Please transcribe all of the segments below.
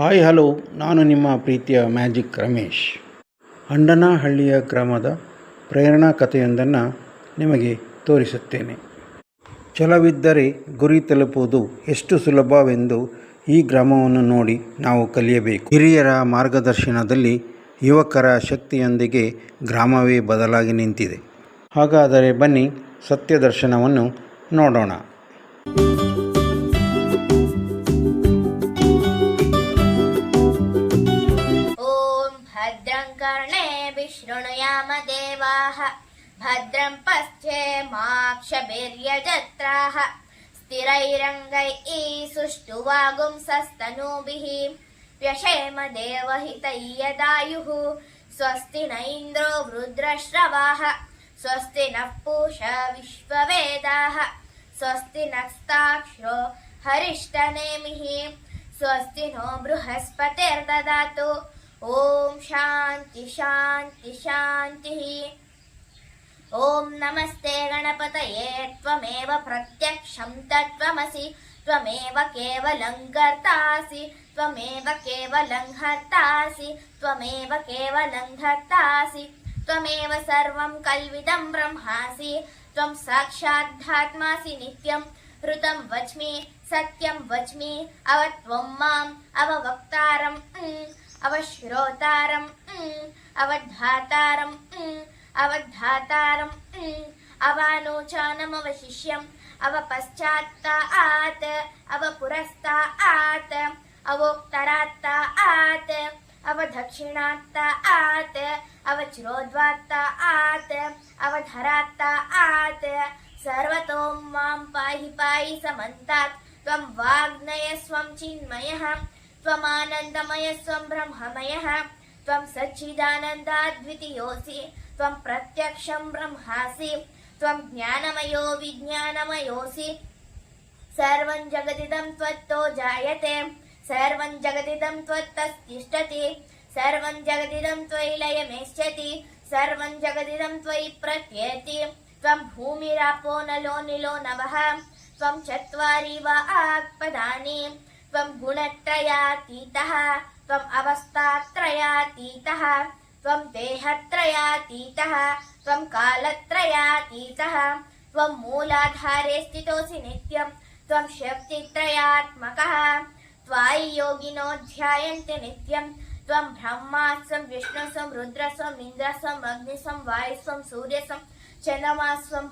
Hi, hello. ನಾನು ನಿಮ್ಮ ಪ್ರೀತಿಯ ಮ್ಯಾಜಿಕ್ ರಮೇಶ್. ಅಂಡನಹಳ್ಳಿಯ ಗ್ರಾಮದ ಪ್ರೇರಣಾ ಕಥೆಯೊಂದನ್ನು ನಿಮಗೆ ತೋರಿಸುತ್ತೇನೆ. ಛಲವಿದ್ದರೆ ಗುರಿ ತಲುಪುವುದು ಎಷ್ಟು ಸುಲಭವೆಂದು ಈ ಗ್ರಾಮವನ್ನು ನೋಡಿ ನಾವು ಕಲಿಯಬೇಕು. ಹಿರಿಯರ ಮಾರ್ಗದರ್ಶನದಲ್ಲಿ ಯುವಕರ ಶಕ್ತಿಯೊಂದಿಗೆ ಗ್ರಾಮವೇ ಬದಲಾಗಿ ನಿಂತಿದೆ. ಹಾಗಾದರೆ ಬನ್ನಿ ಸತ್ಯದರ್ಶನವನ್ನು ನೋಡೋಣ. देवाः भद्रं पश्चेमाक्षभिर्यजत्राः स्थिरैरङ्गैः सुष्ठुवागुंसस्तनूभिः व्यशेम देवहितैयदायुः स्वस्ति न इन्द्रो वृद्रश्रवाः स्वस्ति नः पूषा विश्ववेदाः स्वस्ति नस्ताक्षो हरिष्टनेमिः स्वस्ति नो बृहस्पतिर्ददातु ॐ शान्ति शान्ति शान्तिः ॐ नमस्ते गणपतये, त्वमेव प्रत्यक्षं तत्त्वमसि, त्वमेव केवलं कर्तासि, त्वमेव केवलं हर्तासि, त्वमेव केवलं धर्तासि, त्वमेव सर्वं कल्विदं ब्रह्मासि, त्वं साक्षाद्धात्मासि नित्यं ऋतं वच्मि, सत्यं वच्मि अव त्वं माम्, अववक्तारम्। अवश्रोतारम् अवधातारम् अवधातारम् mm, अवानोचानमवशिष्यम् अवपश्चात्तात् अवपुरस्तात् अवोत्तरात्तात् अवदक्षिणात्तात् अवचिरोद्वात्तात् अवधरात्तात् सर्वतो माँ पाहि पाहि समन्तात् त्वं वाग्नयस्वं चिन्मयः त्वमानन्दमयस्वं ब्रह्ममयः त्वं सच्चिदानन्दाद्वितीयोऽसि। त्वं प्रत्यक्षं ब्रह्मासि। त्वं ज्ञानमयो विज्ञानमयोऽसि। सर्वं जगदिदं त्वत्तो जायते। सर्वं जगदिदं त्वत्तस्तिष्ठति। सर्वं जगदिदं त्वयि लयमेष्यति। सर्वं जगदिदं त्वयि प्रत्येति। त्वं भूमिरापो नलो निलो नभः त्वं चत्वारि वा आक्पदानि। त्वं गुणत्रयातीतः, त्वम् अवस्थात्रयातीतः, त्वं देहत्रयातीतः, त्वं कालत्रयातीतः, त्वं मूलाधारे स्थितोऽसि नित्यं, त्वं शक्तित्रयात्मकः, त्वायि योगिनो ध्यायन्ति नित्यं, त्वं ब्रह्मास्वं विष्णुस्वं रुद्रस्वम् इन्द्रस्वम् अग्निस्वं वायुस्वं सूर्यस्वं चन्द्रमास्वं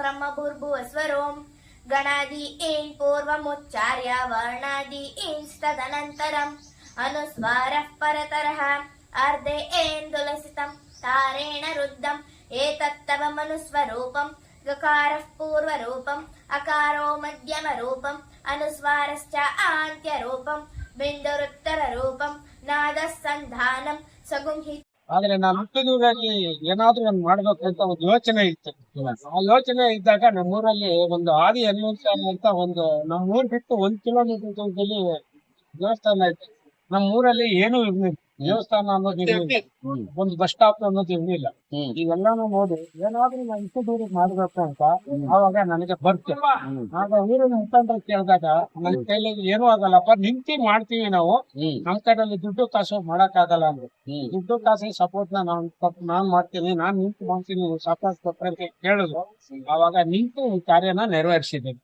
ಗಣಾದಿ ಏನ್ ಪೂರ್ವಮುಚ್ಚಾರ್ಯ ವರ್ಣಾದಿ ಏನ್ಸ್ ತದನಂತರಂ ಅನುಸ್ವಾರಃ ಪರತರಃ ಅರ್ಧೆ ಏನ್ ತುಲಸಿತಂ ತಾರೇಣ ರುದ್ಧಂ ಏತತ್ತವ ಮನುಸ್ವರೂಪಂ ಗಕಾರಃ ಪೂರ್ವರೂಪಂ ಅಕಾರೋ ಮಧ್ಯಮರೂಪಂ ಅನುಸ್ವಾರಶ್ಚ ಆಂತ್ಯರೂಪಂ ಬಿಂದುರುತ್ತರರೂಪಂ ನಾದಸ್ಸಂಧಾನಂ ಸಗುಂಹಿತ ಆದ್ರೆ ನಾನು ಹುಟ್ಟಿದೂರಲ್ಲಿ ಏನಾದ್ರೂ ಒಂದು ಅಂತ ಒಂದು ಯೋಚನೆ ಇತ್ತು. ಆ ಯೋಚನೆ ಇದ್ದಾಗ ನಮ್ಮೂರಲ್ಲಿ ಒಂದು ಆದಿ ಹನುಮಂತ ಅಂತ ಒಂದು ನಮ್ಮೂರ್ ಬಿಟ್ಟು ಒಂದ್ ಕಿಲೋಮೀಟರ್ ದೂರದಲ್ಲಿ ದೇವಸ್ಥಾನ ಇತ್ತು ನಮ್ಮೂರಲ್ಲಿ ಏನೂ ಇರ್ಲಿಲ್ಲ. ದೇವಸ್ಥಾನ ಅನ್ನೋದು ಒಂದು ಬಸ್ ಸ್ಟಾಪ್ ಅನ್ನೋದು ಇರ್ಲಿಲ್ಲ. ಇವೆಲ್ಲಾನು ನೋಡಿ ಏನಾದ್ರೂ ನಾನು ಇಷ್ಟು ದೂರ ಮಾಡ್ಬೇಕು ಅಂತ ಅವಾಗ ನನಗೆ ಬರ್ತೇವೆ ಆಗ ಊರಿನ ಮುಖಂಡರು ಕೇಳಿದಾಗ ನನ್ನ ಕೈಲಿ ಏನೂ ಆಗಲ್ಲಪ್ಪ ನಿಂತಿ ಮಾಡ್ತೀವಿ ನಾವು. ನಮ್ ಕಡೆಯಲ್ಲಿ ದುಡ್ಡು ಕಾಸು ಮಾಡಕ್ ಆಗಲ್ಲ ಅಂದ್ರೆ ದುಡ್ಡು ಕಾಸು ಸಪೋರ್ಟ್ನ ನಾನ್ ನಾನ್ ಮಾಡ್ತೀನಿ ನಾನ್ ನಿಂತು ಮಾಡ್ತೀನಿ ಸಪೋರ್ಟ್ ಕೊಟ್ರೆ ಅಂತ ಕೇಳಿದ್ರು. ಅವಾಗ ನಿಂತು ಈ ಕಾರ್ಯನ ನೆರವೇರಿಸಿದ್ದೀನಿ.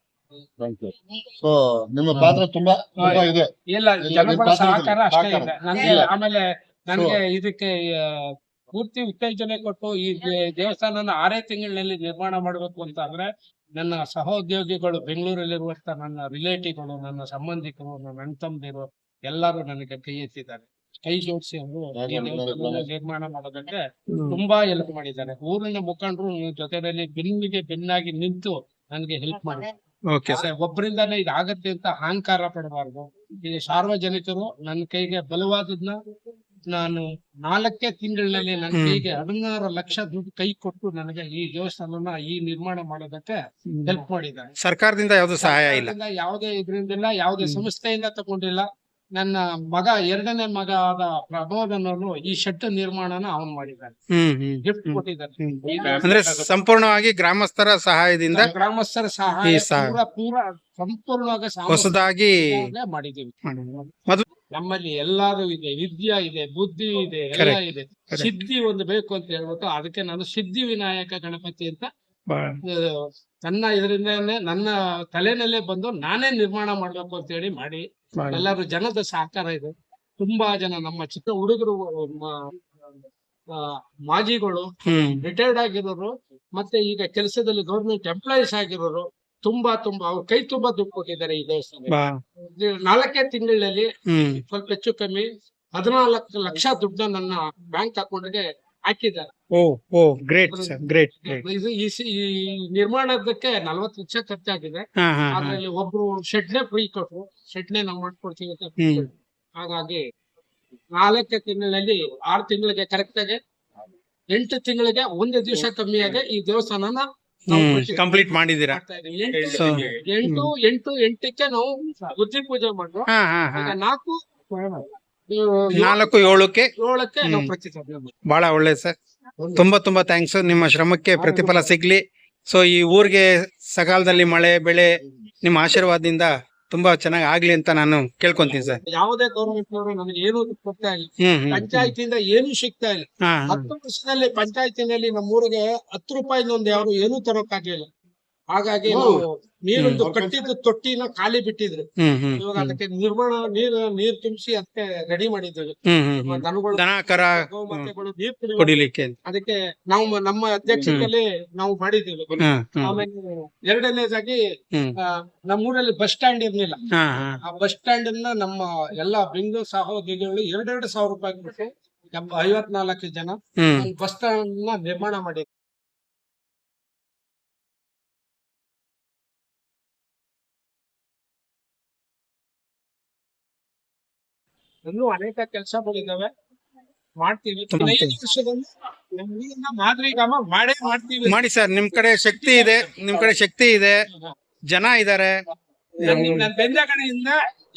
ಸೊ ನಿಮ್ಮ ಪಾತ್ರ ತುಂಬಾ ತುಂಬಾ ಇದೆ. ಇಲ್ಲ ಸಹಕಾರ ಅಷ್ಟೇ ಇದೆ. ನನಗೆ ಆಮೇಲೆ ನನಗೆ ಇದಕ್ಕೆ ಪೂರ್ತಿ ಉತ್ತೇಜನೆ ಕೊಟ್ಟು ಈ ದೇವಸ್ಥಾನ ದೇವಸ್ಥಾನನ ಆರೇ ತಿಂಗಳಲ್ಲಿ ನಿರ್ಮಾಣ ಮಾಡಬೇಕು ಅಂತ ಅಂದ್ರೆ ನನ್ನ ಸಹೋದ್ಯೋಗಿಗಳು ಬೆಂಗಳೂರಲ್ಲಿರುವಂತ ನನ್ನ ರಿಲೇಟಿವ್ಗಳು ನನ್ನ ಸಂಬಂಧಿಕರು ನನ್ನ ಅಣ್ಣ ತಮ್ಮದಿರು ಎಲ್ಲರೂ ನನಗೆ ಕೈ ಎತ್ತಿದ್ದಾರೆ. ಕೈ ಜೋಡಿಸಿ ಅವರು ನಿರ್ಮಾಣ ಮಾಡೋದಕ್ಕೆ ತುಂಬಾ ಹೆಲ್ಪ್ ಮಾಡಿದ್ದಾರೆ. ಊರಿನ ಮುಖಂಡರು ಜೊತೆಯಲ್ಲಿ ಬೆನ್ನಿಗೆ ಬೆನ್ನಾಗಿ ನಿಂತು ನನಗೆ ಹೆಲ್ಪ್ ಮಾಡಿದ್ದಾರೆ. ಅಷ್ಟೇ, ಒಬ್ರಿಂದಾನೇ ಇದಾಗತ್ತೆ ಅಂತ ಅಹಂಕಾರ ಪಡಬಾರ್ದು. ಈ ಸಾರ್ವಜನಿಕರು ನನ್ನ ಕೈಗೆ ಬಲವಾದದ್ನ ನಾನು ನಾಲ್ಕೇ ತಿಂಗಳಲ್ಲಿ ನನ್ನ ಕೈಗೆ ಹದಿನಾರು ಲಕ್ಷ ದುಡ್ಡು ಕೈ ಕೊಟ್ಟು ನನಗೆ ಈ ದೇವಸ್ಥಾನನ ಈ ನಿರ್ಮಾಣ ಮಾಡೋದಕ್ಕೆ ಹೆಲ್ಪ್ ಮಾಡಿದ್ದಾರೆ. ಸರ್ಕಾರದಿಂದ ಯಾವುದೂ ಸಹಾಯ ಇಲ್ಲ. ಯಾವುದೇ ಇದರಿಂದ ಯಾವುದೇ ಸಂಸ್ಥೆಯಿಂದ ತಗೊಂಡಿಲ್ಲ. ನನ್ನ ಮಗ ಎರಡನೇ ಮಗ ಆದ ಪ್ರಬೋಧನನು ಈ ಶೆಡ್ ನಿರ್ಮಾಣನ ಅವನು ಮಾಡಿದ್ದಾನೆ ಗಿಫ್ಟ್ ಕೊಟ್ಟಿದ್ದಾರೆ. ಅಂದ್ರೆ ಸಂಪೂರ್ಣವಾಗಿ ಗ್ರಾಮಸ್ಥರ ಸಹಾಯದಿಂದ ಗ್ರಾಮಸ್ಥರ ಸಹಾಯ ಸಹ- ಪೂರ ಪೂರ ಸಂಪೂರ್ಣವಾಗಿ ಹೊಸದಾಗಿ ಮಾಡಿದ್ದೀವಿ. ನಮ್ಮಲ್ಲಿ ಎಲ್ಲಾರು ಇದೆ ವಿದ್ಯಾ ಇದೆ ಬುದ್ಧಿ ಇದೆ ಎಲ್ಲ ಇದೆ. ಸಿದ್ಧಿ ಒಂದು ಬೇಕು ಅಂತ ಹೇಳ್ಬಿಟ್ಟು ಅದಕ್ಕೆ ನಾನು ಸಿದ್ಧಿ ವಿನಾಯಕ ಗಣಪತಿ ಅಂತ ನನ್ನ ಇದರಿಂದಾನೆ ನನ್ನ ತಲೆನಲ್ಲೇ ಬಂದು ನಾನೇ ನಿರ್ಮಾಣ ಮಾಡ್ಬೇಕು ಅಂತ ಹೇಳಿ ಮಾಡಿ ಎಲ್ಲರೂ ಜನದ ಸಹಕಾರ ಇದೆ. ತುಂಬಾ ಜನ ನಮ್ಮ ಚಿತ್ರ ಹುಡುಗರು ಮಾಜಿಗಳು ರಿಟೈರ್ಡ್ ಆಗಿರೋರು ಮತ್ತೆ ಈಗ ಕೆಲಸದಲ್ಲಿ ಗೌರ್ಮೆಂಟ್ ಎಂಪ್ಲಾಯೀಸ್ ಆಗಿರೋರು ತುಂಬಾ ತುಂಬಾ ಅವ್ರ ಕೈ ತುಂಬಾ ದುಡ್ಡು ಕೊಟ್ಟಿದ್ದಾರೆ ಈ ದೇವಸ್ಥಾನ ನಾಲ್ಕೇ ತಿಂಗಳಲ್ಲಿ ಸ್ವಲ್ಪ ಹೆಚ್ಚು ಕಮ್ಮಿ ಹದಿನಾಲ್ಕು ಲಕ್ಷ ದುಡ್ಡು ನನ್ನ ಬ್ಯಾಂಕ್ ಅಕೌಂಟ್ಗೆ ಹಾಕಿದ್ದಾರೆ. ಓ ಓ ಗ್ರೇಟ್ ಸರ್ ಗ್ರೇಟ್ ಗ್ರೇಟ್ ಇದು ಈ ಸಿ- ಈ ನಿರ್ಮಾಣದಕ್ಕೆ ನಲ್ವತ್ತು ಲಕ್ಷ ಖರ್ಚಾಗಿದೆ. ಹಾ ಹಾ ಹಾ. ಅದ್ರಲ್ಲಿ ಒಬ್ರು ಶೆಡ್ನೆ ಫ್ರೀ ಕೊಟ್ರು. ಶೆಡ್ನೆ ನಾವು ಮಾಡ್ಕೊಡ್ತೀವಿ ಅಂತ ಹ್ಮ್. ಹಾಗಾಗಿ ನಾಲ್ಕು ತಿಂಗಳಲ್ಲಿ ಆರು ತಿಂಗಳಿಗೆ ಕರೆಕ್ಟ್ ಆಗಿ ಎಂಟು ತಿಂಗಳಿಗೆ ಒಂದು ದಿವಸ ಕಮ್ಮಿಯಾಗಿ ಈ ದೇವಸ್ಥಾನನ ನಾವು ಹ್ಮ್ ಕಟ್ಟಿ- ಕಂಪ್ಲೀಟ್ ಮಾಡಿದೀರಾ ಮಾಡ್ತಾ. ಎಂಟು So, ಎಂಟು ಎಂಟು ಎಂಟಕ್ಕೆ ನಾವು ಬುದ್ಧಿ ಪೂಜೆ ಮಾಡ್ರು ಹಾ ಹಾ ಹಾ. ಈಗ ನಾಲ್ಕು ನಾಲ್ಕು ಏಳಕ್ಕೆ? ಏಳಕ್ಕೆ ನಾವು ಬಹಳ ಒಳ್ಳೇದು ಸರ್. ತುಂಬಾ ತುಂಬಾ ಥ್ಯಾಂಕ್ಸ್ ನಿಮ್ಮ ಶ್ರಮಕ್ಕೆ ಪ್ರತಿಫಲ ಸಿಗ್ಲಿ. ಸೊ ಈ ಊರಿಗೆ ಸಕಾಲದಲ್ಲಿ ಮಳೆ ಬೆಳೆ ನಿಮ್ಮ ಆಶೀರ್ವಾದದಿಂದ ತುಂಬಾ ಚೆನ್ನಾಗಿ ಆಗ್ಲಿ ಅಂತ ನಾನು ಕೇಳ್ಕೊಂತೀನಿ ಸರ್. ಯಾವುದೇ ಗೌರ್ಮೆಂಟ್ ನವರು ನಮಗೆ ಏನು ಕೊಡ್ತಾ ಇಲ್ಲ. ಹ್ಮ್ ಹ್ಮ್ ಪಂಚಾಯತಿಯಿಂದ ಏನು ಸಿಗ್ತಾ ಇಲ್ಲ. ಹಾ. ಹತ್ತು ವರ್ಷದಲ್ಲಿ ಪಂಚಾಯತಿನಲ್ಲಿ ನಮ್ಮೂರಿಗೆ ಹತ್ತು ರೂಪಾಯಿನೊಂದು ಯಾರು ಏನು ತರೋಕ್ಕಾಗ್ಲಿಲ್ಲ. ಹಾಗಾಗಿ ನಾವು ನೀರೊಂದು ಕಟ್ಟಿದ್ದು ತೊಟ್ಟಿನ ಖಾಲಿ ಬಿಟ್ಟಿದ್ರು. ಇವಾಗ ಅದಕ್ಕೆ ನಿರ್ಮಾಣ ನೀರು ನೀರ್ ತುಂಬಿಸಿ ಅದಕ್ಕೆ ರೆಡಿ ಕರ ನೀರ್ ಕುಡಿಲಿಕ್ಕೆ. ಅದಕ್ಕೆ ನಾವು ನಮ್ಮ ಅಧ್ಯಕ್ಷತೆಯಲ್ಲಿ ನಾವು ಮಾಡಿದ್ದೀವಿ. ಹ್ಮ್ ಆಮೇಲೆ ಎರಡನೇದಾಗಿ ನಮ್ಮೂರಲ್ಲಿ ಬಸ್ ಸ್ಟ್ಯಾಂಡ್ ಇರ್ಲಿಲ್ಲ. ಆ ಬಸ್ ಸ್ಟ್ಯಾಂಡ್ ಅನ್ನ ನಮ್ಮ ಎಲ್ಲಾ ಬೆಂಗಳೂರು ಸಹೋದ್ಯೋಗಿಗಳು ಎರಡೆರಡು ಸಾವಿರ ರೂಪಾಯಿ ಕೊಟ್ಟು ಎಂಬ- ಐವತ್ನಾಲ್ಕು ಜನ ಬಸ್ ಸ್ಟ್ಯಾಂಡ್ನ ನಿರ್ಮಾಣ ಮಾಡಿ ಇನ್ನೂ ಅನೇಕ ಕೆಲಸಗಳಿದಾವೆ ಮಾಡ್ತೀವಿ. ಮಾಡ್ತೀವಿ. ಮಾಡಿ ಸರ್ ನಿಮ್ ಕಡೆ ಶಕ್ತಿ ಇದೆ. ನಿಮ್ ಕಡೆ ಶಕ್ತಿ ಇದೆ. ಜನ ಇದ್ದಾರೆ ಬೆಂದ ಕಡೆಯಿಂದ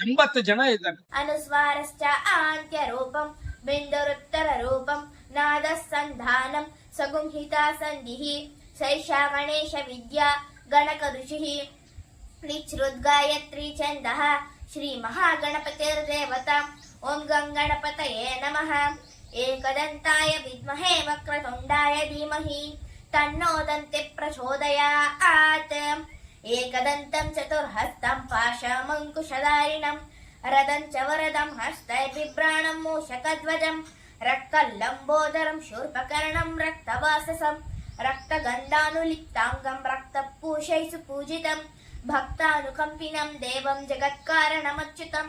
ಎಂಬತ್ತು ಜನ ಇದ್ದಾರೆ. ಅನುಸ್ವಾರಶ್ಚ ಆಂತ್ಯ ರೂಪಂ ಬಿಂದುರುತ್ತರ ರೂಪಂ ನಾದ ಸಂಧಾನಂ ಸಗುಂಹಿತ ಸಂಧಿಹಿ ಶೈಷ ಗಣೇಶ ವಿದ್ಯಾ ಗಣಕ ಋಷಿ ನಿಚ್ರುದ್ಗಾಯತ್ರಿ ಚಂದಃ శ్రీ మహాగణపతిర్దేవత ఓం గంగణపతయే నమ ఏకదంతాయ విద్మహే వక్రతుండాయ ధీమహి తన్నో దంతి ప్రచోదయాత్ ఏకదంతం చతుర్హస్తం పాశమంకుశధారిణం రథం చ వరదం హస్తైర్విభ్రాణం మూషకధ్వజం రక్తల్లంబోదరం శూర్పకర్ణం రక్తవాససం రక్తగంధానులిప్తాంగం రక్తపూషైసు పూజితం భక్తానుకంపినం దేవం జగత్కారణమచ్యుతం.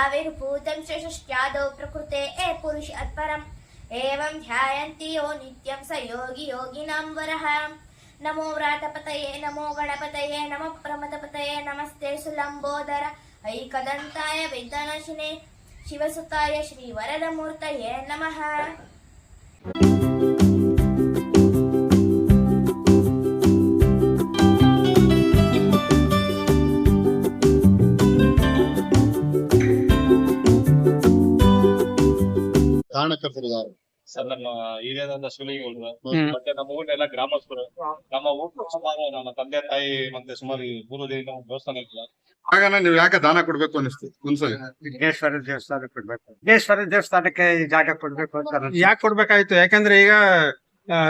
ఆవిర్భూతం శషష్ట్యాదో ప్రకృతే ఏ పురుష అత్పరం. ఏవం ధ్యాయంతి యో నిత్యం స యోగి యోగినాం వరః. నమో వ్రాతపతయే నమో గణపతయే నమ ప్రమదపతయే నమస్తే సులంబోదర. ఐకదంతాయ విద్యనశినే శివసుతాయ శ్రీ వరదమూర్తయే నమః. ಯಾರು? ಸರ್ ನಮ್ಮ ಹಿರಿಯರಾದ ಶಿವಲಿಂಗಗಳು ಹ್ಮ್. ಮತ್ತೆ ನಮ್ಮ ಊರಿನೆಲ್ಲ ಗ್ರಾಮಸ್ಥರು. ನಮ್ಮ ಊರು ಸುಮಾರು ನಮ್ಮ ತಂದೆ ತಾಯಿ ಮತ್ತೆ ಸುಮಾರು ಮೂರು ದಿನ ದೇವಸ್ಥಾನ ಇರ್ತದೆ ಆಗ ನೀವು ಯಾಕೆ ದಾನ ಕೊಡ್ಬೇಕು ಅನಿಸ್ತು ಒಂದ್ಸಲಿ. ವಿಘ್ನೇಶ್ವರ ದೇವಸ್ಥಾನ ಕೊಡ್ಬೇಕು. ವಿಘ್ನೇಶ್ವರ ದೇವಸ್ಥಾನಕ್ಕೆ ಈ ಜಾಗ ಕೊಡ್ಬೇಕು ಅಂತ. ಯಾಕೆ ಕೊಡ್ಬೇಕಾಯ್ತು? ಯಾಕಂದ್ರೆ ಈಗ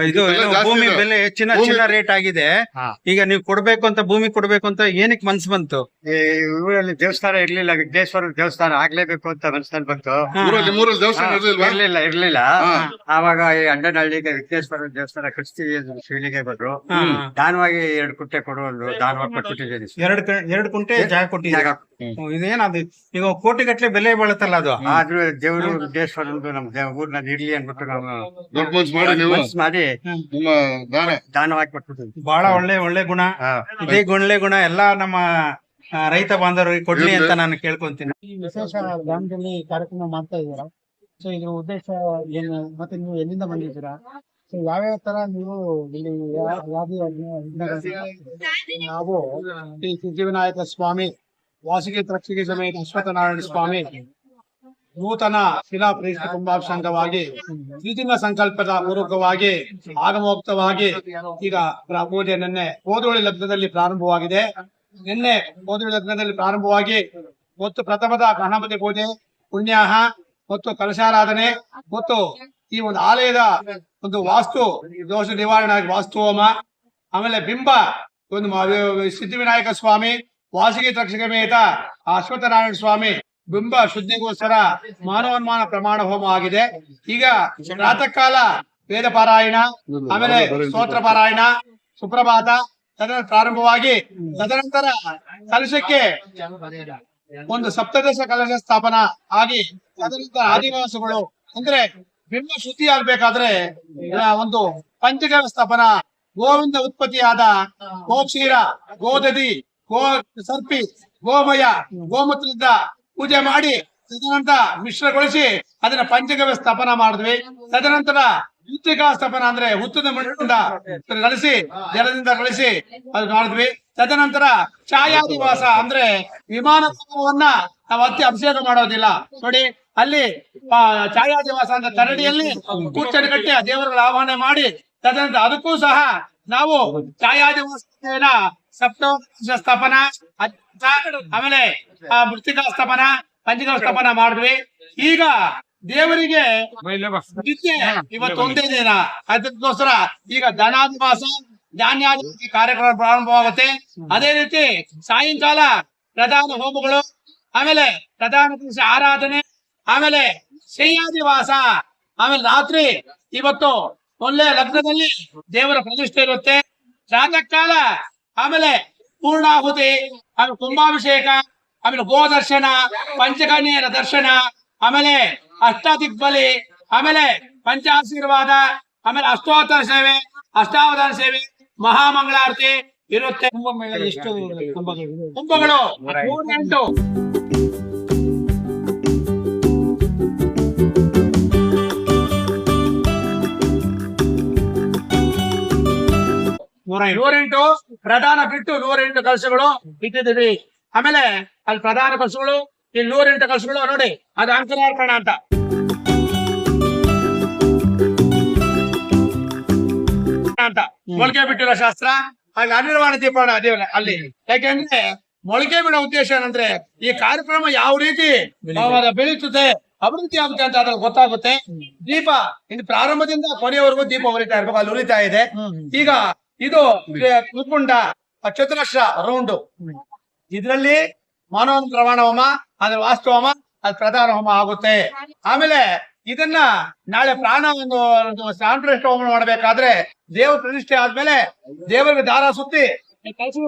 ಇದು ಏನು ಜಾಸ್ತಿ ಭೂಮಿ ಇದೆ. ಬೆಲೆ ಹೆಚ್ಚಿನ ಭೂಮಿ- ಚಿನ್ನ ರೇಟ್ ಆಗಿದೆ ಹಾ. ಈಗ ನೀವು ಕೊಡ್ಬೇಕು ಅಂತ ಭೂಮಿ ಕೊಡ್ಬೇಕು ಅಂತ ಏನಕ್ಕೆ ಮನ್ಸ್ ಬಂತು ಈ ಊರಲ್ಲಿ ದೇವಸ್ಥಾನ ಇರ್ಲಿಲ್ಲ ವಿಘ್ನೇಶ್ವರ ದೇವಸ್ಥಾನ ಆಗ್ಲೇಬೇಕು ಅಂತ ಮನಸ್ಸಲ್ಲಿ ಬಂತು ಹಾ, ಊರಲ್ಲಿ ಮೂರಲ್ಲಿ ದೇವಸ್ಥಾನ ಇರ್ಲಿಲ್ವಾ ಇರ್ಲಿಲ್ಲ ಇರ್ಲಿಲ್ಲ ಹಾ. ಆವಾಗ ಈ ಅಂಡನಹಳ್ಳಿಗೆ ವಿಘ್ನೇಶ್ವರ ದೇವಸ್ಥಾನ ಕಟ್ಸ್ತೀವಿ ಅಂತ ಶಿವಲಿಗೆ ಬಂದ್ರು ಹಾ. ದಾನವಾಗಿ ಎರಡು ಕುಂಟೆ ಕೊಡುವ ದಾನವಾಗಿ ಕೊಟ್ಬಿಟ್ಟಿದ್ದೀನಿ ಎರಡು ಕ- ಎರಡು ಕುಂಟೆ ಜಾಗ ಕೊಟ್ಟಿದ್ದೀರಾ ಜಾಗ. ಇದೇನದು ಈಗ ಕೋಟಿ ಗಟ್ಟಲೆ ಬೆಲೆ ಬೀಳುತ್ತಲ್ಲ ಅದು ಆದ್ರೂ ದೇವರು ವಿಘ್ನೇಶ್ವರಂದು ನಮ್ ಊರ್ನ ಊರ್ನಲ್ಲಿ ಇರ್ಲಿ ಅನ್ಬಿಟ್ಟು ನಾವು ದೊಡ್ಡ ಮನ್ಸ್ ಮಾಡಿ ನೀವು ಮನ್ಸ್ ಮಾಡಿ ನಿಮ್ಮ ದಾನ ಬಹಳ ಒಳ್ಳೆ ಒಳ್ಳೆ ಗುಣ. ಇದೇ ಒಳ್ಳೆ ಗುಣ ಎಲ್ಲಾ ನಮ್ಮ ರೈತ ಬಾಂಧವರಿಗೆ ಕೊಡ್ಲಿ ಅಂತ ನಾನು ಕೇಳ್ಕೊಂತೀನಿ ಈ ವಿಶೇಷ ಗ್ರಾಮದಲ್ಲಿ ಕಾರ್ಯಕ್ರಮ ಮಾಡ್ತಾ ಇದ್ದೀರಾ ಸೊ ಇದ್ರ ಉದ್ದೇಶ ಏನು ಮತ್ತೆ ನೀವು ಎಲ್ಲಿಂದ ಬಂದಿದ್ದೀರಾ ಸೊ ಯಾವ್ಯಾವ ತರ ನೀವು ಇಲ್ಲಿ ನಾವು ಶ್ರೀ ಸಿದ್ಧಿವಿನಾಯಕ ಸ್ವಾಮಿ ವಾಸಿಗೆ ತಕ್ಷಿಗೆ ಸಮೇತ ಅಶ್ವತ್ಥನಾರಾಯಣ ಸ್ವಾಮಿ ನೂತನ ಶಿಲಾ ಪ್ರೇಷ ಕುಂಭಾಭಿಷಂಗವಾಗಿ ದ್ವಿದಿನ ಸಂಕಲ್ಪದ ಪೂರ್ವಕವಾಗಿ ಆಗಮೋಕ್ತವಾಗಿ ಈಗ ಪೂಜೆ ನಿನ್ನೆ ಹೋದೋಳಿ ಲಗ್ನದಲ್ಲಿ ಪ್ರಾರಂಭವಾಗಿದೆ. ನಿನ್ನೆ ಹೋದೋಳಿ ಲಗ್ನದಲ್ಲಿ ಪ್ರಾರಂಭವಾಗಿ ಮತ್ತು ಪ್ರಥಮದ ಗಣಪತಿ ಪೂಜೆ, ಪುಣ್ಯಾಹ ಮತ್ತು ಕಲಶಾರಾಧನೆ ಮತ್ತು ಈ ಒಂದು ಆಲಯದ ಒಂದು ವಾಸ್ತು, ದೋಷ ನಿವಾರಣೆ ವಾಸ್ತು ಹೋಮ ಆಮೇಲೆ ಬಿಂಬ, ಒಂದು ಸಿದ್ಧಿವಿನಾಯಕ ಸ್ವಾಮಿ ವಾಸಿಗೆ ತಕ್ಷಕಮೇತ ಅಶ್ವತ್ಥನಾರಾಯಣ ಸ್ವಾಮಿ ಬಿಂಬ ಶುದ್ಧಿಗೋಸ್ಕರ ಮಾನವನ್ಮಾನ ಪ್ರಮಾಣ ಹೋಮ ಆಗಿದೆ. ಈಗ ಪ್ರಾತಃ ಕಾಲ ವೇದ ಪಾರಾಯಣ, ಆಮೇಲೆ ಸ್ತೋತ್ರ ಪಾರಾಯಣ, ಸುಪ್ರಭಾತ ತದನ ಪ್ರಾರಂಭವಾಗಿ ತದನಂತರ ಕಲಶಕ್ಕೆ ಒಂದು ಸಪ್ತದಶ ಕಲಶ ಸ್ಥಾಪನ ಆಗಿ ತದನಂತರ ಆದಿವಾಸಗಳು ಅಂದ್ರೆ ಬಿಂಬ ಶುದ್ಧಿ ಆಗ್ಬೇಕಾದ್ರೆ ಒಂದು ಪಂಚಗವ ಸ್ಥಾಪನ, ಗೋವಿಂದ ಉತ್ಪತ್ತಿಯಾದ ಗೋಕ್ಷೀರ, ಗೋದದಿ ಗೋ ಸರ್ಪಿ ಗೋಮಯ ಗೋಮೂತ್ರದಿಂದ ಪೂಜೆ ಮಾಡಿ ತದನಂತರ ಮಿಶ್ರಗೊಳಿಸಿ ಅದನ್ನ ಪಂಚಗವ್ಯ ಸ್ಥಾಪನ ಮಾಡಿದ್ವಿ. ತದನಂತರ ಯುತ್ತಿಕಾ ಸ್ಥಾಪನ ಅಂದ್ರೆ ಹುತ್ತದ ಮಣ್ಣಿನಿಂದ ನಡೆಸಿ ಜಲದಿಂದ ಕಳಿಸಿ ಅದು ಮಾಡಿದ್ವಿ. ತದನಂತರ ಛಾಯಾದಿವಾಸ ಅಂದ್ರೆ ವಿಮಾನ ನಾವು ಅತಿ ಅಭಿಷೇಕ ಮಾಡೋದಿಲ್ಲ. ನೋಡಿ, ಅಲ್ಲಿ ಛಾಯಾದಿವಾಸ ಅಂದ್ರೆ ತರಡಿಯಲ್ಲಿ ಕೂರ್ಚನೆ ಕಟ್ಟಿ ದೇವರುಗಳ ಆಹ್ವಾನ ಮಾಡಿ, ತದನಂತರ ಅದಕ್ಕೂ ಸಹ ನಾವು ಛಾಯಾದಿವಾಸ ಸಪ್ತ ಸ್ಥಾಪನ ಆಮೇಲೆ ಮೃತ್ತಿಕಾ ಸ್ಥಾಪನ ಸ್ಥಾಪನಾ ಸ್ಥಾಪನ ಮಾಡಿದ್ವಿ. ಈಗ ದೇವರಿಗೆ ಇವತ್ತು ಒಂದೇ ದಿನ. ಅದಕ್ಕೋಸ್ಕರ ಈಗ ಧನಾದಿವಾಸ ಧಾನ್ಯಾದಿ ಕಾರ್ಯಕ್ರಮ ಪ್ರಾರಂಭವಾಗುತ್ತೆ ಅದೇ ರೀತಿ ಸಾಯಂಕಾಲ ಪ್ರಧಾನ ಹೋಮಗಳು ಆಮೇಲೆ ಪ್ರಧಾನ ದಿವಸ ಆರಾಧನೆ ಆಮೇಲೆ ಶ್ರೇಯಾದಿವಾಸ ಆಮೇಲೆ ರಾತ್ರಿ ಇವತ್ತು ಒಳ್ಳೆ ಲಗ್ನದಲ್ಲಿ ದೇವರ ಪ್ರತಿಷ್ಠೆ ಇರುತ್ತೆ. ರಾಜಕಾಲ ಕಾಲ ಆಮೇಲೆ ಪೂರ್ಣಾಹುತಿ ಆಮೇಲೆ ಕುಂಭಾಭಿಷೇಕ ಆಮೇಲೆ ಗೋದರ್ಶನ ಪಂಚಕನ್ಯರ ದರ್ಶನ ಆಮೇಲೆ ಅಷ್ಟಾದಿಗ್ಬಲಿ ಆಮೇಲೆ ಪಂಚಾಶೀರ್ವಾದ ಆಮೇಲೆ ಅಷ್ಟೋತ್ತರ ಸೇವೆ ಅಷ್ಟಾವಧಾನ ಸೇವೆ ಮಹಾಮಂಗಳಾರತಿ ಇರುತ್ತೆ. ಕುಂಭಗಳು? ಕುಂಭಗಳು ನೂರೆಂಟು. ಪ್ರಧಾನ ಬಿಟ್ಟು ನೂರೆಂಟು ಕಲಸುಗಳು ಇಟ್ಟಿದ್ದೀವಿ ಆಮೇಲೆ ಅಲ್ಲಿ ಪ್ರಧಾನ ಕಲಸುಗಳು ಇಲ್ಲಿ ನೂರೆಂಟು ಕಲಸುಗಳು ನೋಡಿ ಅದು ಅಂಕನಾರ್ಪಣ ಅಂತ. ಅಂತ. ಮೊಳಕೆ ಬಿಟ್ಟಿರೋ ಶಾಸ್ತ್ರ ಹಾಗೆ ಅನಿರ್ವಾಣ ದೀಪಣ ದೇವರ ಅಲ್ಲಿ. ಯಾಕೆಂದ್ರೆ ಮೊಳಕೆ ಬಿಡೋ ಉದ್ದೇಶ ಏನಂದ್ರೆ ಈ ಕಾರ್ಯಕ್ರಮ ಯಾವ ರೀತಿ ಬೆಳೀತದೆ. ಅಭಿವೃದ್ಧಿ ಆಗುತ್ತೆ ಅಂತ ಅದ್ರಲ್ಲಿ ಗೊತ್ತಾಗುತ್ತೆ. ದೀಪ ಇನ್ನು ಪ್ರಾರಂಭದಿಂದ ಕೊನೆಯವರೆಗೂ ದೀಪ ಉರಿತಾ ಇರ್ಬೇಕು ಅಲ್ಲಿ ಉರಿತಾ ಇದೆ. ಈಗ ಇದು ಕುಲ್ಕುಂಡ ಚತುರಶ್ರ ರೌಂಡ್. ಇದರಲ್ಲಿ ಮಾನವ ಪ್ರಮಾಣ ಹೋಮ ಅಂದ್ರೆ ವಾಸ್ತು ಹೋಮ ಅದು ಪ್ರಧಾನ ಹೋಮ ಆಗುತ್ತೆ. ಆಮೇಲೆ ಇದನ್ನ ನಾಳೆ ಪ್ರಾಣ ಒಂದು ಸಾಂಪ್ರಷ್ಟ ಹೋಮ ಮಾಡಬೇಕಾದ್ರೆ ದೇವ ಪ್ರತಿಷ್ಠೆ ಆದ್ಮೇಲೆ ದೇವರಿಗೆ ದಾರ ಸುತ್ತಿ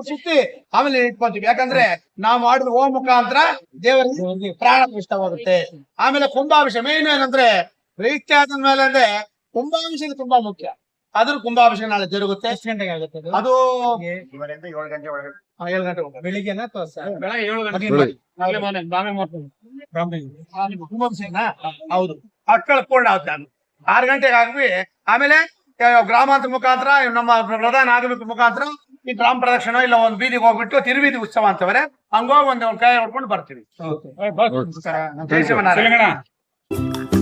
ಸುತ್ತಿ ಆಮೇಲೆ ಇಟ್ಕೊಂತೀವಿ. ಯಾಕಂದ್ರೆ ನಾವು ಮಾಡಿದ ಹೋಮ ಮುಖಾಂತರ ದೇವರಿಗೆ ಪ್ರಾಣ ಪ್ರತಿಷ್ಠವಾಗುತ್ತೆ. ಆಮೇಲೆ ಕುಂಭಾಭಿಷೇಕ ಮೇನ್ ಏನಂದ್ರೆ ಪ್ರತಿಷ್ಠೆ ಆದ ಮೇಲೆ ಅಂದ್ರೆ ಕುಂಭಾಭಿಷೇಕ ತುಂಬಾ ಮುಖ್ಯ. ಅದ್ರ ಕುಂಭಾಭಿಷೇಕ ನಾಳೆ ಜರುಗುತ್ತೆ. ಎಷ್ಟು ಗಂಟೆಗೆ ಆಗುತ್ತೆ ಅದು? ಅದು ಇವರಿಂದ ಏಳು ಗಂಟೆ ಒಳಗಡೆ ಆ, ಏಳು ಗಂಟೆ ಹೋಗ್ಬೇಕು. ಬೆಳಿಗ್ಗೆನಾ ಅಥವಾ ಸ- ಬೆಳಗ್ಗೆ ಏಳು ಗಂಟೆ. ಬೆಳಿಗ್ಗೆ. ನಾಳೆ ರಾಮಲಿಂಗ? ಕುಂಭಾಭಿಷೇಕನಾ? ಹೌದು. ಅಕ್ಕಳ ಪೂರ್ಣ ಆಗುತ್ತೆ ಅದು. ಆರು ಗಂಟೆಗೆ ಆಗ್ಬಿ ಆಮೇಲೆ ಯಾವ ಗ್ರಾಮಾಂತರ ಮುಖಾಂತರ ನಮ್ಮ ಪ್ರಧಾನ ಆಗಮಿಕ ಮುಖಾಂತರ ಈ ಗ್ರಾಮ ಪ್ರದಕ್ಷಿಣ ಇಲ್ಲ ಒಂದು ಬೀದಿಗೆ ಹೋಗ್ಬಿಟ್ಟು ತಿರುವೀದಿ ಉತ್ಸವ ಅಂತವ್ರೆ ಹಂಗೋಗಿ ಒಂದ್ ಒಂದ್ ಕೈ ಹೊಡ್ಕೊಂಡು ಬರ್ತೀವಿ. ಜೈ ಶಿವನಾರಾಯಣ. ಕೇಶವನಂದನ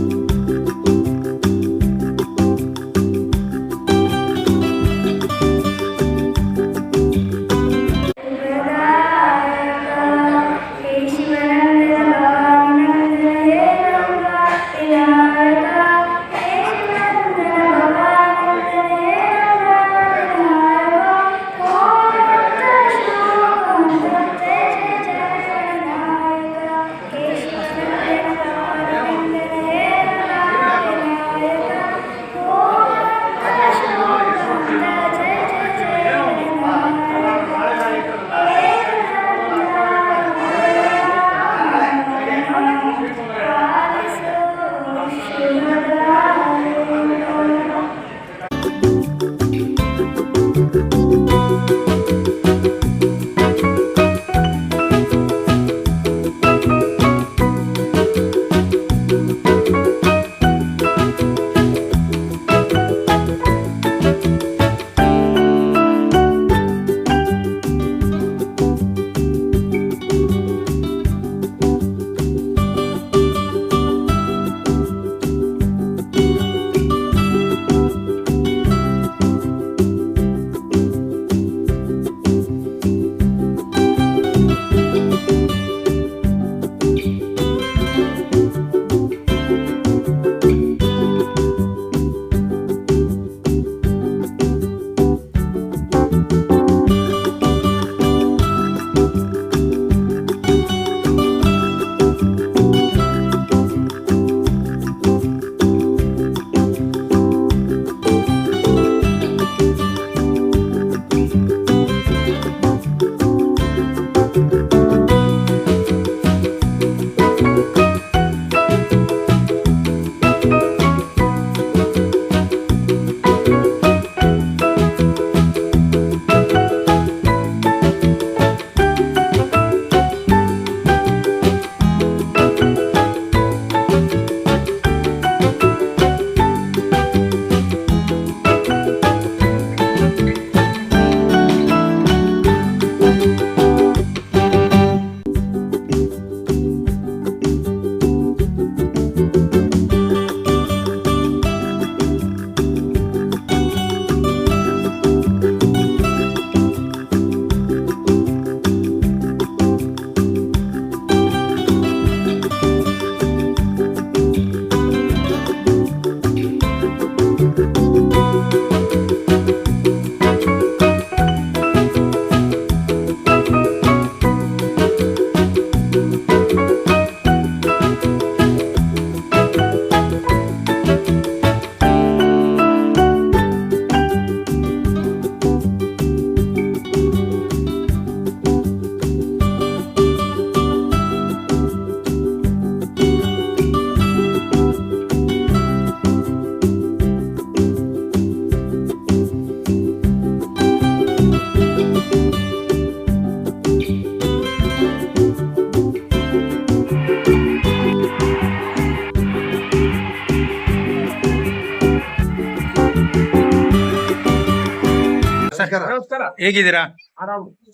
ಹೇಗಿದ್ದೀರಾ?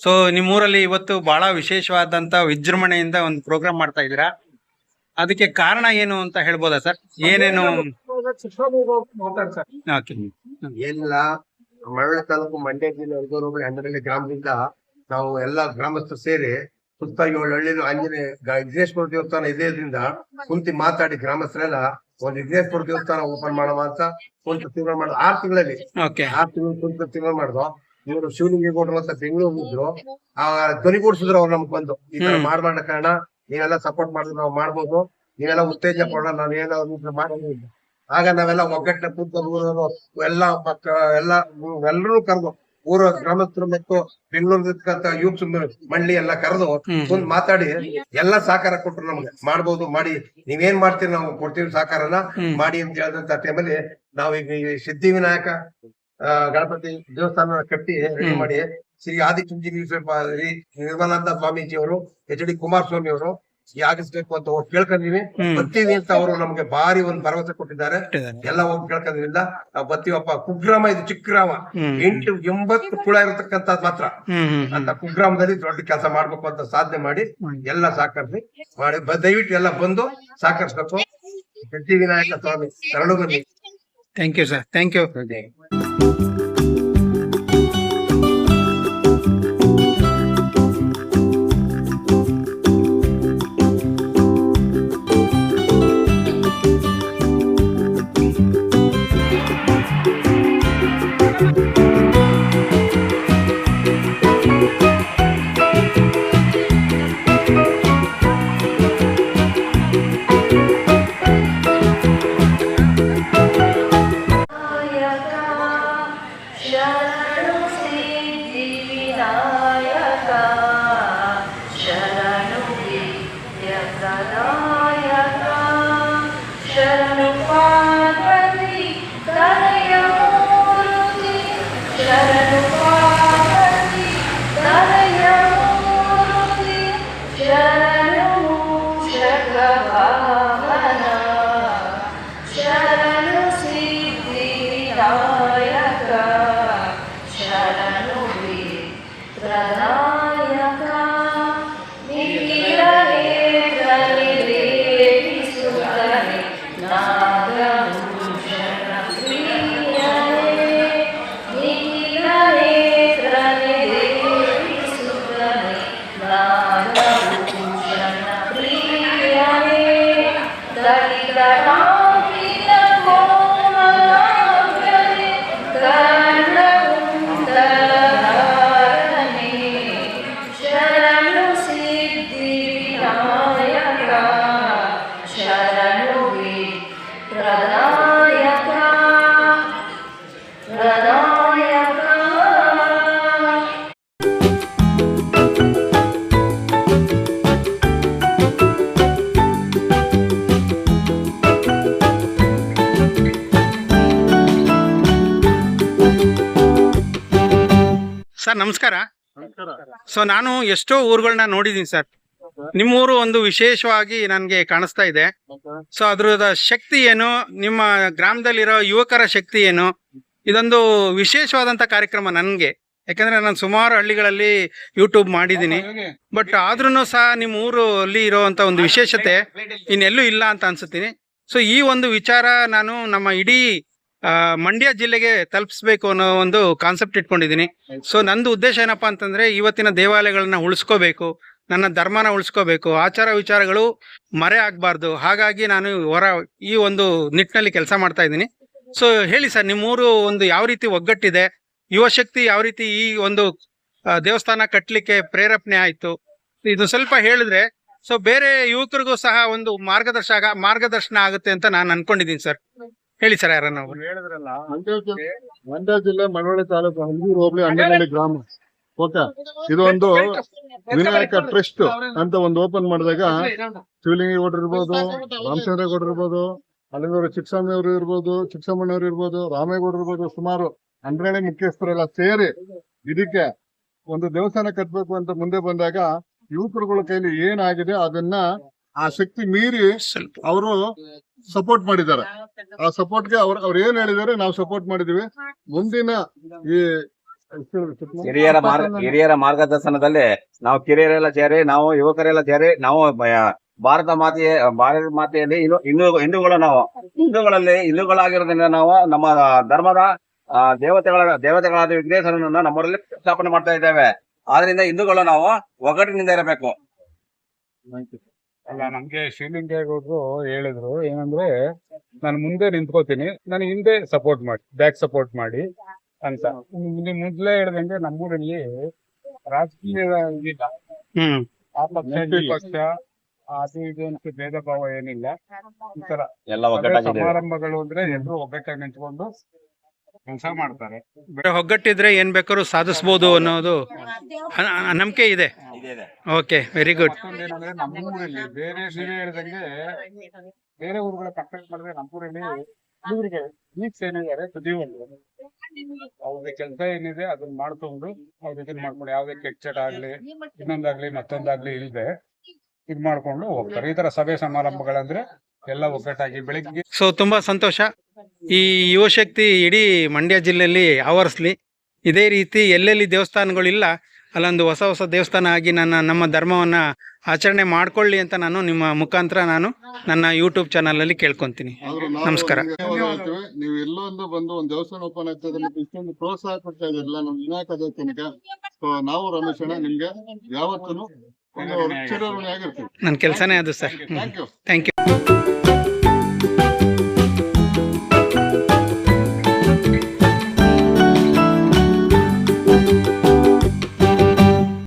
ಸೊ ನಿಮ್ಮ ಊರಲ್ಲಿ ಇವತ್ತು ಬಹಳ ವಿಶೇಷವಾದಂತ ವಿಜೃಂಭಣೆಯಿಂದ ಒಂದು ಪ್ರೋಗ್ರಾಮ್ ಮಾಡ್ತಾ ಇದ್ದೀರಾ? ಅದಕ್ಕೆ ಕಾರಣ ಏನು ಅಂತ ಹೇಳ್ಬೋದಾ ಸರ್? ಏನೇನು ಮಾತಾಡ್ ಸರ್ ಓಕೆ ಎಲ್ಲ ಮರಳ ತಾಲೂಕು ಮಂಡ್ಯ ಜಿಲ್ಲೆ ಅರ್ಗೂರು ಹನ್ನೆರಡು ಗ್ರಾಮದಿಂದ ನಾವು ಎಲ್ಲ ಗ್ರಾಮಸ್ಥರು ಸೇರಿ ಸುತ್ತ ಏಳು ಹಳ್ಳಿ ಆಂಜನೇಯ ವಿಘ್ನೇಶ್ವರ ದೇವಸ್ಥಾನ ಇದರಿಂದ ಕುಂತಿ ಮಾತಾಡಿ ಗ್ರಾಮಸ್ಥರೆಲ್ಲ ಒಂದು ವಿಘ್ನೇಶ್ವರ ದೇವಸ್ಥಾನ ಓಪನ್ ಮಾಡುವ ಅಂತ ಕುಂತು ತಿಂಗಳು ಮಾಡುದು ಆರು ತಿಂಗಳಲ್ಲಿ ಓಕೆ ಆರು ತಿಂಗಳು ಕುಂತು ತಿಂಗಳು ಮಾಡಿದ್ರು ಇವರು ಶಿವಲಿಂಗೇಗೌಡರು ಅಂತ ಬೆಂಗಳೂರು ಇದ್ರು ಆ ಧ್ವನಿಗೂಡಿಸಿದ್ರು ಅವ್ರು ನಮ್ಗೆ ಬಂದು. ಈ ತರ. ಮಾಡ್ಮಾಡ ಕಾರಣ ನೀವೆಲ್ಲ ಸಪೋರ್ಟ್ ಮಾಡಿದ್ರೆ ನಾವು ಮಾಡ್ಬೋದು. ನೀವೆಲ್ಲ ಉತ್ತೇಜ ಕೊಡೋಣ ನಾವು ಏನೋ ಮಾಡೋದು ಆಗ ನಾವೆಲ್ಲ ಒಗ್ಗಟ್ಟಿನ ಕೂತ್ಕೊಂಡು ಎಲ್ಲ ಪಕ್ಕ ಎಲ್ಲ ಎಲ್ಲರೂ ಕರೆದು ಊರ ಗ್ರಾಮಸ್ಥರು ಮತ್ತು ಬೆಂಗಳೂರಿರ್ತಕ್ಕಂಥ ಯೂತ್ ಮಂಡಳಿ ಎಲ್ಲ ಕರೆದು ಒಂದು ಮಾತಾಡಿ ಎಲ್ಲ ಸಹಕಾರ ಕೊಟ್ರು ನಮ್ಗೆ. ಮಾಡ್ಬೋದು ಮಾಡಿ. ನೀವೇನ್ ಮಾಡ್ತೀರಿ ನಾವು ಕೊಡ್ತೀವಿ ಸಹಕಾರನ ಮಾಡಿ ಅಂತ ಹೇಳಿದಂತ ಟೈಮಲ್ಲಿ ನಾವೀಗ ಈ ಸಿದ್ಧಿವಿನಾಯಕ ಆ, ಗಣಪತಿ ದೇವಸ್ಥಾನ ಕಟ್ಟಿ ರೆಡಿ ಮಾಡಿ ಶ್ರೀ ಆದಿಚುಂಚನಗಿರಿ ನಿರ್ಮಲಾನಂದ ಸ್ವಾಮೀಜಿ ಅವರು ಎಚ್ ಡಿ ಕುಮಾರಸ್ವಾಮಿ ಅವರು ಯಾಗಿಸ್ಬೇಕು ಅಂತ ಹೋಗಿ ಕೇಳ್ಕೊಂಡಿವಿ. ಬರ್ತೀವಿ ಅಂತ ಅವರು ನಮ್ಗೆ ಭಾರಿ ಒಂದು ಭರವಸೆ ಕೊಟ್ಟಿದ್ದಾರೆ. ಎಲ್ಲ ಹೋಗಿ ಕೇಳ್ಕೊಂಡ್ರಿಂದ ನಾವು ಬರ್ತೀವಪ್ಪ ಕುಗ್ರಾಮ ಇದು ಚಿಕ್ಕ ಗ್ರಾಮ. ಎಂಟು ಎಂಬತ್ತು ಕುಳ ಇರತಕ್ಕಂತ ಮಾತ್ರ. ಅಂತ ಕುಗ್ರಾಮದಲ್ಲಿ ದೊಡ್ಡ ಕೆಲಸ ಮಾಡ್ಬೇಕು ಅಂತ ಸಾಧನೆ ಮಾಡಿ ಎಲ್ಲ ಸಹಕರಿಸಿ ಮಾಡಿ. ದಯವಿಟ್ಟು ಎಲ್ಲ ಬಂದು ಸಹಕರಿಸ್ಬೇಕು ಸಿದ್ಧಿವಿನಾಯಕ ಸ್ವಾಮಿ ಶರಣು ಬನ್ನಿ thank you sir thank you ಶರಣು ನಮಸ್ಕಾರ. ಸೊ ನಾನು ಎಷ್ಟೋ ಊರುಗಳನ್ನ ನೋಡಿದೀನಿ ಸರ್. ನಿಮ್ಮೂರು ಒಂದು ವಿಶೇಷವಾಗಿ ನನಗೆ ಕಾಣಿಸ್ತಾ ಇದೆ. ಸೊ ಅದ್ರದ ಶಕ್ತಿ ಏನು? ನಿಮ್ಮ ಗ್ರಾಮದಲ್ಲಿರೋ ಯುವಕರ ಶಕ್ತಿ ಏನು? ಇದೊಂದು ವಿಶೇಷವಾದಂತ ಕಾರ್ಯಕ್ರಮ ನನಗೆ. ಯಾಕಂದ್ರೆ ನಾನು ಸುಮಾರು ಹಳ್ಳಿಗಳಲ್ಲಿ ಯೂಟ್ಯೂಬ್ ಮಾಡಿದ್ದೀನಿ. ಬಟ್ ಆದ್ರೂ ಸಹ ನಿಮ್ಮ ಊರಲ್ಲಿ ಇರುವಂತ ಒಂದು ವಿಶೇಷತೆ ಇನ್ನೆಲ್ಲೂ ಇಲ್ಲ ಅಂತ ಅನ್ಸುತ್ತೀನಿ. ಸೊ ಈ ಒಂದು ವಿಚಾರ ನಾನು ನಮ್ಮ ಇಡೀ ಮಂಡ್ಯ ಜಿಲ್ಲೆಗೆ ತಲುಪಿಸ್ಬೇಕು ಅನ್ನೋ ಒಂದು ಕಾನ್ಸೆಪ್ಟ್ ಇಟ್ಕೊಂಡಿದ್ದೀನಿ. ಸೊ ನಂದು ಉದ್ದೇಶ ಏನಪ್ಪಾ ಅಂತಂದ್ರೆ ಇವತ್ತಿನ ದೇವಾಲಯಗಳನ್ನ ಉಳಿಸ್ಕೋಬೇಕು, ನನ್ನ ಧರ್ಮನ ಉಳಿಸ್ಕೋಬೇಕು, ಆಚಾರ ವಿಚಾರಗಳು ಮರೆ ಆಗಬಾರ್ದು. ಹಾಗಾಗಿ ನಾನು ಹೊರ ಈ ಒಂದು ನಿಟ್ಟಿನಲ್ಲಿ ಕೆಲಸ ಮಾಡ್ತಾ ಇದ್ದೀನಿ. ಸೊ ಹೇಳಿ ಸರ್ ನಿಮ್ಮೂರು ಒಂದು ಯಾವ ರೀತಿ ಒಗ್ಗಟ್ಟಿದೆ? ಯುವಶಕ್ತಿ ಯಾವ ರೀತಿ ಈ ಒಂದು ದೇವಸ್ಥಾನ ಕಟ್ಟಲಿಕ್ಕೆ ಪ್ರೇರೇಪಣೆ ಆಯ್ತು? ಇದು ಸ್ವಲ್ಪ ಹೇಳಿದ್ರೆ ಸೊ ಬೇರೆ ಯುವಕರಿಗೂ ಸಹ ಒಂದು ಮಾರ್ಗದರ್ಶಕ, ಮಾರ್ಗದರ್ಶನ ಆಗುತ್ತೆ ಅಂತ ನಾನು ಅನ್ಕೊಂಡಿದ್ದೀನಿ ಸರ್. ಹೇಳಿ ಸರ್ ಯಾರನ್ನ ಒಬ್ರು. ಮಂಡ್ಯ ಜಿಲ್ಲೆ ಮಂಡ್ಯ ಜಿಲ್ಲೆ ಮಳವಳ್ಳಿ ತಾಲೂಕು ಹಂಗೂರು ಹೋಬಳಿ ಅಂಡನಹಳ್ಳಿ ಗ್ರಾಮ. ಓಕೆ? ಇದು ಒಂದು ವಿನಾಯಕ ಟ್ರಸ್ಟ್ ಅಂತ ಒಂದು ಓಪನ್ ಮಾಡಿದಾಗ ಶಿವಲಿಂಗಿ ಗೌಡ್ರು ಇರ್ಬೋದು ರಾಮಚಂದ್ರೇಗೌಡರು ಇರ್ಬೋದು ಅಲ್ಲಿಂದವರು ಚಿಕ್ಕಸ್ವಾಮಿ ಅವರು ಇರ್ಬೋದು ಚಿಕ್ಕಸಮ್ಮಣ್ಣವ್ರು ಇರ್ಬೋದು ರಾಮೇಗೌಡರು ಇರ್ಬೋದು ಸುಮಾರು ಅಂದ್ರೇಳಿ ಮುಖ್ಯಸ್ಥರೆಲ್ಲ ಸೇರಿ ಇದಕ್ಕೆ ಒಂದು ದೇವಸ್ಥಾನ ಕಟ್ಬೇಕು ಅಂತ ಮುಂದೆ ಬಂದಾಗ ಯುವಕರುಗಳ ಕೈಲಿ ಏನಾಗಿದೆ ಅದನ್ನ ಆ ಶಕ್ತಿ ಮೀರಿ ಸ್ವಲ್ಪ. ಅವರು ಸಪೋರ್ಟ್ ಮಾಡಿದ್ದಾರೆ. ಆ ಸಪೋರ್ಟ್ಗೆ ಅವ್ರ ಅವ್ರು ಏನ್ ಹೇಳಿದಾರೆ ನಾವು ಸಪೋರ್ಟ್ ಮಾಡಿದೀವಿ ಮುಂದಿನ ಈ ಹಿರಿಯರ ಮಾರ್ಗ ಹಿರಿಯರ ಮಾರ್ಗದರ್ಶನದಲ್ಲಿ ನಾವು ಕಿರಿಯರೆಲ್ಲ ಸೇರಿ ನಾವು ಯುವಕರೆಲ್ಲ ಸೇರಿ ನಾವು ಭಾರತ ಮಾತೆಯ ಭಾರತ ಮಾತೆಯಲ್ಲಿ ಇನ್ನು ಹಿಂದೂ ಹಿಂದೂಗಳು ನಾವು. ಹಿಂದೂಗಳಲ್ಲಿ ಹಿಂದೂಗಳಾಗಿರೋದ್ರಿಂದ ನಾವು ನಮ್ಮ ಧರ್ಮದ ದೇವತೆಗಳ ದೇವತೆಗಳಾದ ವಿಘ್ನೇಶ್ವರನನ್ನ ನಮ್ಮೂರಲ್ಲಿ ಸ್ಥಾಪನೆ ಮಾಡ್ತಾ ಇದ್ದೇವೆ. ಆದ್ರಿಂದ ಹಿಂದೂಗಳು ನಾವು ಒಗ್ಗಟ್ಟಿನಿಂದ ಇರಬೇಕು. ಅಲ್ಲ ನಮ್ಗೆ ಶ್ರೀಲಿಂಗೇಗೌಡರು ಹೇಳಿದ್ರು ಏನಂದ್ರೆ ನಾನು ಮುಂದೆ ನಿಂತ್ಕೋತೀನಿ ನಾನು ಹಿಂದೆ ಸಪೋರ್ಟ್ ಮಾಡಿ ಬ್ಯಾಕ್ ಸಪೋರ್ಟ್ ಮಾಡಿ ಅಂತ. ಇಲ್ಲಿ ಮೊದ್ಲೇ ಹೇಳ್ದಂಗೆ ನಮ್ಮೂರಲ್ಲಿ ರಾಜಕೀಯ ಇದಿಲ್ಲ ಹ್ಮ್. ಆ ಪಕ್ಷ ಈ ಪಕ್ಷ. ಅದು ಇದು ಅಂತ ಭೇದ ಭಾವ ಏನಿಲ್ಲ. ಎಲ್ಲ ಸಭೆ ಸಮಾರಂಭಗಳು ಅಂದ್ರೆ ಎಲ್ಲರೂ ಒಗ್ಗಟ್ಟಾಗಿ ನಿಂತ್ಕೊಂಡು ಕೆಲಸ ಮಾಡ್ತಾರೆ. ಒಗ್ಗಟ್ಟಿದ್ರೆ ಏನ್ ಬೇಕಾದ್ರೂ ಸಾಧಿಸಬಹುದು ಅನ್ನೋದು ನಂಬಿಕೆ ಇದೆ. ಓಕೆ ವೆರಿ ಗುಡ್ ಮತ್ತೊಂದೇನಂದ್ರೆ ನಮ್ಮೂರಲ್ಲಿ ಬೇರೆ ಸೀರೆ ಹೇಳ್ದಂಗೆ ಬೇರೆ ಊರುಗಳ ಕಂಪೇರ್ ಮಾಡಿದ್ರೆ ನಮ್ಮೂರಲ್ಲಿ ಇವರಿಗೆ ವೀಕ್ಸ್ ಏನಿದ್ದಾರೆ ಪ್ರತಿಯೊಂದು ಅವ್ರಿಗೆ ಕೆಲಸ ಏನಿದೆ ಅದನ್ನ ಮಾಡ್ಕೊಂಡು ಅವ್ರ ಇದನ್ನ ಮಾಡ್ಕೊಂಡು ಯಾವ್ದೇ ಕೆಚ್ಚಡ ಆಗ್ಲಿ ಇನ್ನೊಂದಾಗ್ಲಿ ಮತ್ತೊಂದಾಗ್ಲಿ ಇಲ್ದೆ ಇದ್ ಮಾಡ್ಕೊಂಡು ಹೋಗ್ತಾರೆ. ಈ ತರ ಸಭೆ ಸಮಾರಂಭಗಳಂದ್ರೆ ಎಲ್ಲ ಒಗ್ಗಟ್ಟಾಗಿ ಬೆಳಿಗ್ಗೆ ಸೊ ತುಂಬಾ ಸಂತೋಷ. ಈ ಯುವಶಕ್ತಿ ಇಡೀ ಮಂಡ್ಯ ಜಿಲ್ಲೆಯಲ್ಲಿ ಆವರಿಸ್ಲಿ. ಇದೇ ರೀತಿ ಎಲ್ಲೆಲ್ಲಿ ದೇವಸ್ಥಾನಗಳಿಲ್ಲ ಅಲ್ಲೊಂದು ಹೊಸ ಹೊಸ ದೇವಸ್ಥಾನ ಆಗಿ ನನ್ನ ನಮ್ಮ ಧರ್ಮವನ್ನ ಆಚರಣೆ ಮಾಡ್ಕೊಳ್ಳಿ ಅಂತ ನಾನು ನಿಮ್ಮ ಮುಖಾಂತರ ನಾನು ನನ್ನ ಯೂಟ್ಯೂಬ್ ಚಾನಲಲ್ಲಿ ಕೇಳ್ಕೊತೀನಿ. ನಮಸ್ಕಾರ. ನೀವು ಎಲ್ಲೊಂದು ಬಂದು ಒಂದು ದೇವಸ್ಥಾನ ಓಪನ್ ಆಗ್ತದೆ ಇಷ್ಟೊಂದು ಪ್ರೋತ್ಸಾಹ ಕೊಡ್ತಾ ಇದೆಲ್ಲ ನಮ್ಮ ವಿನಾಯಕ ದೇವಸ್ಥಾನಕ್ಕೆ. ನಾವು ರಮೇಶ್ ಅಣ್ಣ ನಿಮ್ಗೆ ಯಾವತ್ತೂ ನನ್ನ ಕೆಲಸನೇ ಅದು sir. Thank you thank you